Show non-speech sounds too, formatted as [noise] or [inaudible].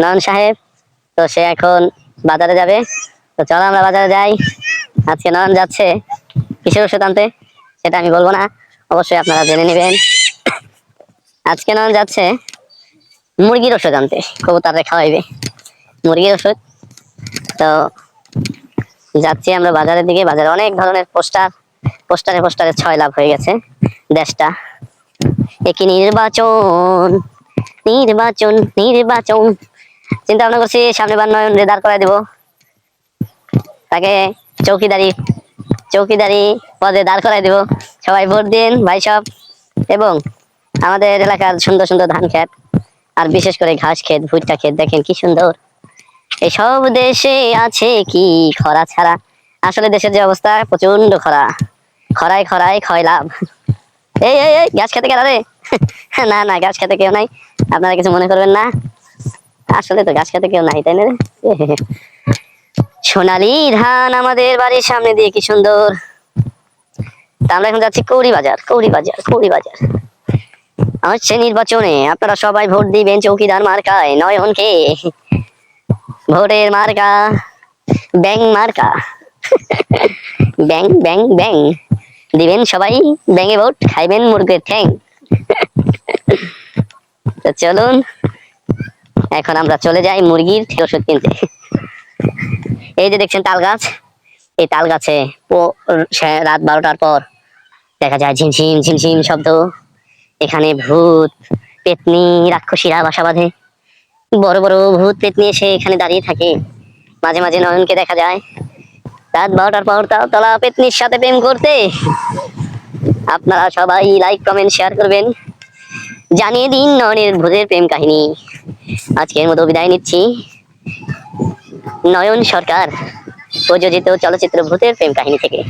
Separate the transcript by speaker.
Speaker 1: নয়ন সাহেব, তো সে এখন বাজারে যাবে। তো চলো আমরা বাজারে যাই। আজকে নয়ন যাচ্ছে কিসের ওষুধ আনতে, সেটা আমি বলব না। অবশ্যই আপনারা জেনে নেবেন। আজকে নয়ন যাচ্ছে মুরগির ওষুধ আনতে কবুতরে খাওয়াইবে। মুরগির ওষুধ। তো যাচ্ছি আমরা বাজারের দিকে। বাজারে অনেক ধরনের পোস্টার, পোস্টারে পোস্টারে ছয় লাভ হয়ে গেছে দেশটা। একই নির্বাচন। নির্বাচন নির্বাচন। চিন্তা ভাবনা করছি সামনে বার নয়ন রেদার করে দেব। তাকে চৌকিদারি চৌকিদারি পদে দাঁড় করাই দেব। সবাই ভোট দিন, ভাই সব। এবং আমাদের এলাকার সুন্দর সুন্দর ধান খেত, আর বিশেষ করে ঘাস খেত, ভুট্টা খেত, দেখেন কি সুন্দর। এসব দেশে আছে কি খরা ছাড়া? আসলে দেশের যে অবস্থা প্রচণ্ড খরা। খরায় খরায় ক্ষয় লাভ এই এই এই গাছ খেতে গেল রে? [laughs] না না গাছ খেতে কেউ নাই। আপনারা কিছু মনে করবেন না? আসলে তো গাছ খেতে কেউ নাই, তাই না সোনালি ধান আমাদের বাড়ির সামনে দিয়ে কি সুন্দর। তা আমরা এখন যাচ্ছি কৌড়ি বাজার কৌড়ি বাজার কৌড়ি বাজার। আসছে নির্বাচনে, আপনারা সবাই ভোট দিবেন, চৌকিদার মার্কায় নয়নকে ভোটের মার্কা, ব্যাং মার্কা। ব্যাং ব্যাং ব্যাং। দিবেন সবাই ব্যাঙে ভোট, খাইবেন মুরগের ঠ্যাং। তো চলুন। এখন আমরা চলে যাই মুরগির ওষুধ কিনতে। এই যে দেখছেন তাল গাছ, এই তাল গাছে রাত বারোটার পর দেখা যায় ঝিমঝিম ঝিমঝিম শব্দ। এখানে ভূত, পেতনি, রাক্ষসীরা বাসা বাঁধে। বড় বড় ভূত পেতনি এসে এখানে দাঁড়িয়ে থাকে। মাঝে মাঝে নয়নকে দেখা যায়। রাত বারোটার পর তাও তলা পেতনির সাথে প্রেম করতে। আপনারা সবাই লাইক কমেন্ট শেয়ার করবেন। জানিয়ে দিন নয়নের ভূতের প্রেম কাহিনী। আজকের মতো বিদায় নিচ্ছি। নয়ন সরকার, প্রযোজিত চলচ্চিত্র ভূতের প্রেম কাহিনী থেকে।